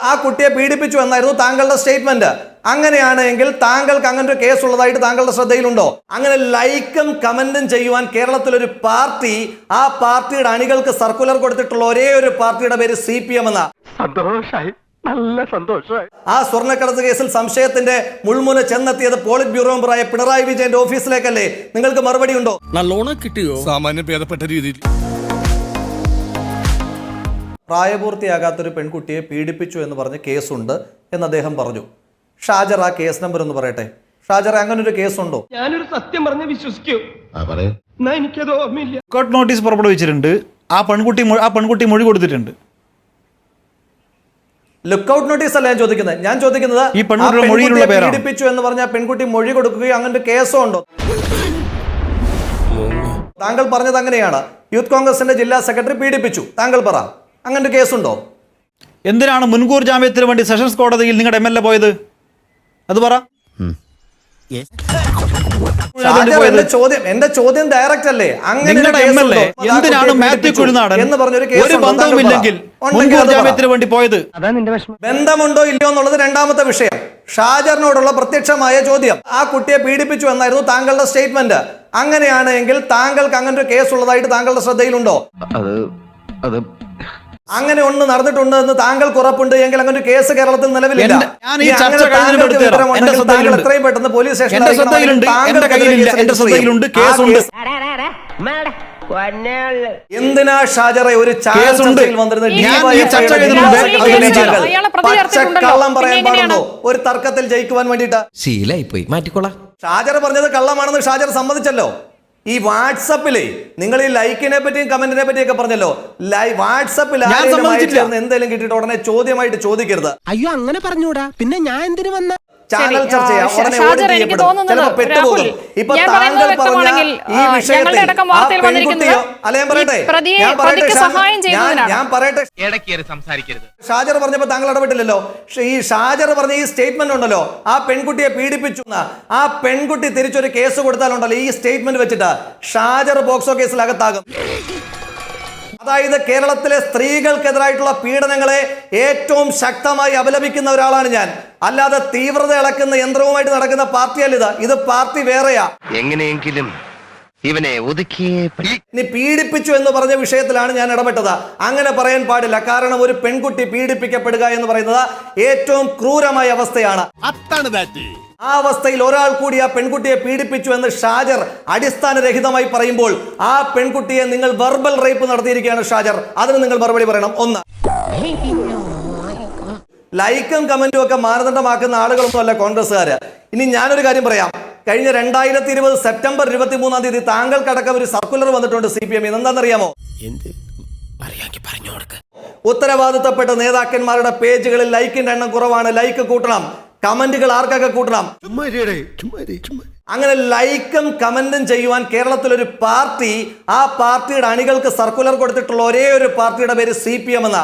ആ കുട്ടിയെ പീഡിപ്പിച്ചു എന്നായിരുന്നു താങ്കളുടെ സ്റ്റേറ്റ്മെന്റ് അങ്ങനെയാണ് എങ്കിൽ താങ്കൾക്ക് അങ്ങനെ ഒരു കേസ് ഉള്ളതായിട്ട് താങ്കളുടെ ശ്രദ്ധയിലുണ്ടോ? അങ്ങനെ ലൈക്കും കമന്റും ചെയ്യുവാൻ കേരളത്തിലൊരു പാർട്ടി ആ പാർട്ടിയുടെ അണികൾക്ക് സർക്കുലർ കൊടുത്തിട്ടുള്ള ഒരേ ഒരു പാർട്ടിയുടെ പേര് സി പി എം എന്ന. സന്തോഷായി. നല്ല സന്തോഷമായി ആ സ്വർണക്കടത്ത് കേസിൽ സംശയത്തിന്റെ മുൾമുന ചെന്നെത്തിയത് പോളിറ്റ് ബ്യൂറോ മെമ്പറായ പിണറായി വിജയന്റെ ഓഫീസിലേക്കല്ലേ? നിങ്ങൾക്ക് മറുപടി ഉണ്ടോ? നല്ലോണം കിട്ടിയോ? സാമാന്യം ഭേദപ്പെട്ട രീതിയിൽ. പ്രായപൂർത്തിയാകാത്തൊരു പെൺകുട്ടിയെ പീഡിപ്പിച്ചു എന്ന് പറഞ്ഞ് കേസുണ്ട് എന്ന് അദ്ദേഹം പറഞ്ഞു. ഷാജർ ആ കേസ് നമ്പർ എന്ന് പറയട്ടെ. ഷാജർ അങ്ങനെ ഒരു കേസുണ്ടോ? ഞാനൊരു സത്യം പറഞ്ഞ് വിശ്വസിക്കൂ. എനിക്കത് ഓർമ്മയില്ല. കോട്ട് നോട്ടീസ് പുറപ്പെടുവിച്ചിട്ടുണ്ട്. ആ പെൺകുട്ടി ആ പെൺകുട്ടി മൊഴി കൊടുത്തിട്ടുണ്ട്. ലുക്കൌട്ട് നോട്ടീസ് അല്ല ഞാൻ ചോദിക്കുന്നത്. ഞാൻ ചോദിക്കുന്നത് ഈ പെൺകുട്ടിയുടെ? പീഡിപ്പിച്ചു എന്ന് പറഞ്ഞ പെൺകുട്ടി മൊഴി കൊടുക്കുകയോ അങ്ങനെ ഒരു കേസോ ഉണ്ടോ താങ്കൾ പറഞ്ഞത് അങ്ങനെയാണ്. യൂത്ത് കോൺഗ്രസിന്റെ ജില്ലാ സെക്രട്ടറി പീഡിപ്പിച്ചു. താങ്കൾ പറ. അങ്ങനെ ഒരു കേസുണ്ടോ? എന്തിനാണ് മുൻകൂർ ജാമ്യത്തിന് വേണ്ടി സെഷൻസ് കോടതിയിൽ നിങ്ങളുടെ എം എൽ എ പോയത്? അത് പറ? ചോദ്യം എന്റെ ചോദ്യം ഡയറക്റ്റ് അല്ലേ? അങ്ങനെ ഒരു നിങ്ങളുടെ എം എൽ എ എന്തിനാണ് കുട്ടിയെ മാത്യു കുഴിനാടൻ എന്ന് പറഞ്ഞൊരു ഒരു. ബന്ധവുമില്ലെങ്കിൽ മുൻകൂർ ജാമ്യത്തിന് വേണ്ടി പോയത്? ബന്ധമുണ്ടോ ഇല്ലയോ എന്നുള്ളത് രണ്ടാമത്തെ വിഷയം. ഷാജറിനോടുള്ള പ്രത്യക്ഷമായ ചോദ്യം. ആ കുട്ടിയെ പീഡിപ്പിച്ചു എന്നായിരുന്നു താങ്കളുടെ സ്റ്റേറ്റ്മെന്റ് അങ്ങനെയാണെങ്കിൽ താങ്കൾക്ക് അങ്ങനെ ഒരു കേസ് ഉള്ളതായിട്ട് താങ്കളുടെ ശ്രദ്ധയിലുണ്ടോ? അത് അത് അങ്ങനെ ഒന്ന് നടന്നിട്ടുണ്ട് എന്ന് താങ്കൾക്ക് ഉറപ്പുണ്ട് എങ്കിൽ അങ്ങനെ ഒരു കേസ് കേരളത്തിൽ നിലവിലില്ല. താങ്കൾ എത്രയും പെട്ടെന്ന് പോലീസ് സ്റ്റേഷനിൽ എന്തിനാ ഷാജറെ ഒരു പച്ചക്കള്ളം പറയാൻ പാടുണ്ടോ ഒരു തർക്കത്തിൽ ജയിക്കുവാൻ വേണ്ടിട്ട് ശീലായി പോയി മാറ്റിക്കോളാം. ഷാജർ പറഞ്ഞത് കള്ളമാണെന്ന് ഷാജർ സമ്മതിച്ചല്ലോ. ഈ വാട്സപ്പിൽ നിങ്ങൾ ഈ ലൈക്കിനെ പറ്റിയും കമന്റിനെ പറ്റിയൊക്കെ പറഞ്ഞല്ലോ. ലൈ വാട്സപ്പിൽ. എന്തെങ്കിലും കിട്ടിയിട്ട് ഉടനെ ചോദ്യമായിട്ട് ചോദിക്കരുത്. അയ്യോ അങ്ങനെ പറഞ്ഞൂടാ. പിന്നെ ഞാൻ എന്തിനു വന്ന ചാനൽ ചർച്ച ചെയ്യാം. ഉടനെ എനിക്ക്. തോന്നുന്നത് രാഹുൽ, ഞാൻ പറയുന്നത് വ്യക്തമാണെങ്കിൽ, ഞങ്ങളുടെ അടക്കം വാർത്തയിൽ വന്നിരിക്കുന്നത് പ്രതിക്ക് സഹായം ഞാൻ- ഞാൻ പറയട്ടെ സംസാരിക്കരുത്. ഷാജർ പറഞ്ഞപ്പോ താങ്കൾ ഇടപെട്ടില്ലല്ലോ. ഈ ഷാജർ പറഞ്ഞ ഈ സ്റ്റേറ്റ്മെന്റ് ഉണ്ടല്ലോ ആ പെൺകുട്ടിയെ പീഡിപ്പിച്ചു ആ പെൺകുട്ടി തിരിച്ചൊരു കേസ് കൊടുത്താലുണ്ടല്ലോ ഈ സ്റ്റേറ്റ്മെന്റ് വെച്ചിട്ട്. ഷാജർ ബോക്സോ കേസിൽ അകത്താകും അതായത് കേരളത്തിലെ സ്ത്രീകൾക്കെതിരായിട്ടുള്ള പീഡനങ്ങളെ ഏറ്റവും ശക്തമായി അപലപിക്കുന്ന ഒരാളാണ് ഞാൻ. അല്ലാതെ തീവ്രത ഇളക്കുന്ന യന്ത്രവുമായിട്ട് നടക്കുന്ന പാർട്ടിയല്ല ഇത്. ഇത് പാർട്ടി വേറെയാ. എങ്ങനെയെങ്കിലും ഇവനെ ഒതുക്കിയേ നീ ഇനി പീഡിപ്പിച്ചു എന്ന് പറഞ്ഞ വിഷയത്തിലാണ് ഞാൻ ഇടപെട്ടത്. അങ്ങനെ പറയാൻ പാടില്ല. കാരണം ഒരു പെൺകുട്ടി പീഡിപ്പിക്കപ്പെടുക എന്ന് പറയുന്നത് ഏറ്റവും ക്രൂരമായ അവസ്ഥയാണ്. ആ അവസ്ഥയിൽ ഒരാൾ കൂടി ആ പെൺകുട്ടിയെ പീഡിപ്പിച്ചു എന്ന് ഷാജർ അടിസ്ഥാനരഹിതമായി പറയുമ്പോൾ ആ പെൺകുട്ടിയെ നിങ്ങൾ വെർബൽ റേപ്പ് നടത്തിയിരിക്കുകയാണ് ഷാജർ. അതിന് നിങ്ങൾ മറുപടി പറയണം. ഒന്ന്. ലൈക്കും കമന്റും ഒക്കെ മാനദണ്ഡമാക്കുന്ന ആളുകളൊന്നും അല്ല കോൺഗ്രസ്സുകാര്. ഇനി ഞാനൊരു കാര്യം പറയാം. കഴിഞ്ഞ രണ്ടായിരത്തി ഇരുപത് സെപ്റ്റംബർ ഇരുപത്തി മൂന്നാം തീയതി താങ്കൾക്കടക്കം ഒരു സർക്കുലർ വന്നിട്ടുണ്ട് സി പി എം എന്താണെന്നറിയാമോ എന്ത് പറഞ്ഞു കൊടുക്ക. ഉത്തരവാദിത്തപ്പെട്ട നേതാക്കന്മാരുടെ പേജുകളിൽ ലൈക്കിന്റെ എണ്ണം കുറവാണ്. ലൈക്ക് കൂട്ടണം. കമന്റുകൾ ആർക്കൊക്കെ കൂട്ടണം? അങ്ങനെ ലൈക്കും കമന്റും ചെയ്യുവാൻ കേരളത്തിലൊരു പാർട്ടി ആ പാർട്ടിയുടെ അണികൾക്ക് സർക്കുലർ കൊടുത്തിട്ടുള്ള ഒരേ ഒരു പാർട്ടിയുടെ പേര് സി പി എം എന്ന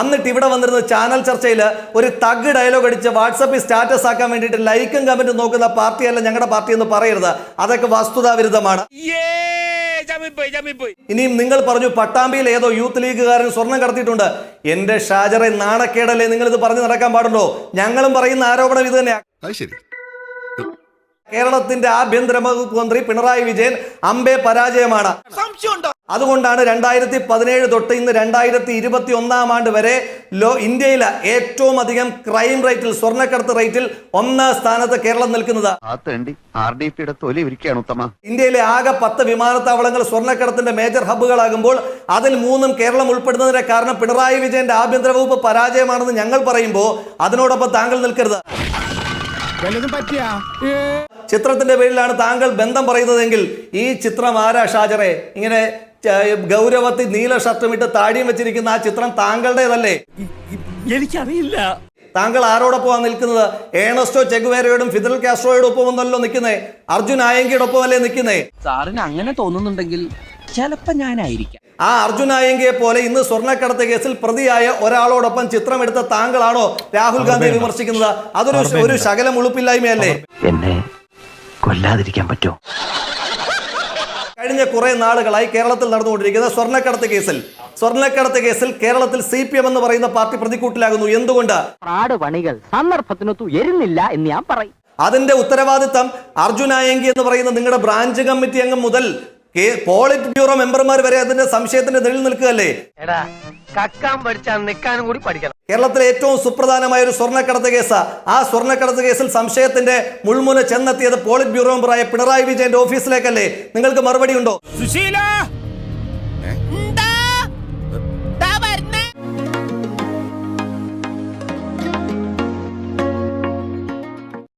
എന്നിട്ട് ഇവിടെ വന്നിരുന്ന ചാനൽ ചർച്ചയിൽ ഒരു തഗ് ഡയലോഗ് അടിച്ച് വാട്സപ്പിൽ സ്റ്റാറ്റസ് ആക്കാൻ വേണ്ടിയിട്ട് ലൈക്കും കമന്റും നോക്കുന്ന പാർട്ടിയല്ല ഞങ്ങളുടെ പാർട്ടി എന്ന് പറയരുത്. അതൊക്കെ വസ്തുതാവിരുദ്ധമാണ്. ഇനിയും നിങ്ങൾ പറഞ്ഞു പട്ടാമ്പിയിൽ ഏതോ യൂത്ത് ലീഗുകാരൻ സ്വർണം കടത്തിയിട്ടുണ്ട്. എന്റെ ഷാജറെ നാണക്കേടല്ലേ നിങ്ങൾ ഇത് പറഞ്ഞു നടക്കാൻ പാടുണ്ടോ ഞങ്ങളും പറയുന്ന ആരോപണം ഇത് തന്നെയാണ് കേരളത്തിന്റെ ആഭ്യന്തര വകുപ്പ് മന്ത്രി പിണറായി വിജയൻ അമ്പേ പരാജയമാണ്. അതുകൊണ്ടാണ് രണ്ടായിരത്തി പതിനേഴ് തൊട്ട് ഇന്ന് രണ്ടായിരത്തി ഇരുപത്തി ഒന്നാം ആണ്ട് വരെ ലോ ഇന്ത്യയിലെ ഏറ്റവും അധികം ക്രൈം റേറ്റിൽ സ്വർണക്കടത്ത് റേറ്റിൽ ഒന്നാം സ്ഥാനത്ത് കേരളം നിൽക്കുന്നത്. ഇന്ത്യയിലെ ആകെ പത്ത് വിമാനത്താവളങ്ങൾ സ്വർണക്കടത്തിന്റെ മേജർ ഹബ്ബുകളാകുമ്പോൾ അതിൽ മൂന്നും കേരളം ഉൾപ്പെടുന്നതിന്റെ കാരണം പിണറായി വിജയന്റെ ആഭ്യന്തര വകുപ്പ് പരാജയമാണെന്ന് ഞങ്ങൾ പറയുമ്പോൾ അതിനോടൊപ്പം താങ്കൾ നിൽക്കരുത്. ചിത്രത്തിന്റെ പേരിലാണ് താങ്കൾ ബന്ധം പറയുന്നതെങ്കിൽ ഈ ചിത്രം ആരാ ഷാജറെ? ഇങ്ങനെ ഗൗരവത്തി ഗൗരവത്തിൽ നീല ഷർട്ടും ഇട്ട് താടിയും വെച്ചിരിക്കുന്ന ആ ചിത്രം താങ്കളുടേതല്ലേ? എനിക്കറിയില്ല. താങ്കൾ ആരോടൊപ്പമാണ് നിൽക്കുന്നത്? ഏണസ്റ്റോ ചെഗുവേരയോടും ഫിദൽ കാസ്ട്രോയോടും ഒപ്പം ഒന്നല്ലോ നിൽക്കുന്നേ. അർജുൻ ആയങ്കിയുടെ ഒപ്പമല്ലേ നിൽക്കുന്നേ? സാറിന് അങ്ങനെ തോന്നുന്നുണ്ടെങ്കിൽ ചിലപ്പോ ഞാനായിരിക്കാം. ആ അർജുൻ ആയങ്കിയെ പോലെ ഇന്ന് സ്വർണക്കടത്ത് കേസിൽ പ്രതിയായ ഒരാളോടൊപ്പം ചിത്രമെടുത്ത താങ്കളാണോ രാഹുൽ ഗാന്ധി വിമർശിക്കുന്നത്? അതൊരു ഒരു ശകലം ഉളുപ്പില്ലായ്മയല്ലേ? എന്നെ കൊല്ലാതിരിക്കാൻ പറ്റുമോ? കഴിഞ്ഞ കുറെ നാളുകളായി കേരളത്തിൽ നടന്നുകൊണ്ടിരിക്കുന്ന സ്വർണക്കടത്ത് കേസിൽ സ്വർണക്കടത്ത് കേസിൽ കേരളത്തിൽ സി പി എം എന്ന് പറയുന്ന പാർട്ടി പ്രതിക്കൂട്ടിലാകുന്നു. എന്തുകൊണ്ട്? പണികൾ സന്ദർഭത്തിനൊത്തു എരുന്നില്ല എന്ന് ഞാൻ പറയും. അതിന്റെ ഉത്തരവാദിത്തം അർജുൻ ആയങ്കി എന്ന് പറയുന്ന നിങ്ങളുടെ ബ്രാഞ്ച് കമ്മിറ്റി അംഗം മുതൽ പോളിറ്റ് ബ്യൂറോ മെമ്പർമാർ വരെ അതിന്റെ സംശയത്തിന്റെ നിഴൽ നിൽക്കുകയല്ലേ? കക്കാൻ പഠിച്ചാൽ നിൽക്കാനും കൂടി പഠിക്കണം. കേരളത്തിലെ ഏറ്റവും സുപ്രധാനമായ ഒരു സ്വർണക്കടത്ത് കേസ്. ആ സ്വർണക്കടത്ത് കേസിൽ സംശയത്തിന്റെ മുൾമുന ചെന്നെത്തിയത് പോളിറ്റ് ബ്യൂറോ മെമ്പറായ പിണറായി വിജയന്റെ ഓഫീസിലേക്കല്ലേ? നിങ്ങൾക്ക് മറുപടി ഉണ്ടോ? സുശീല!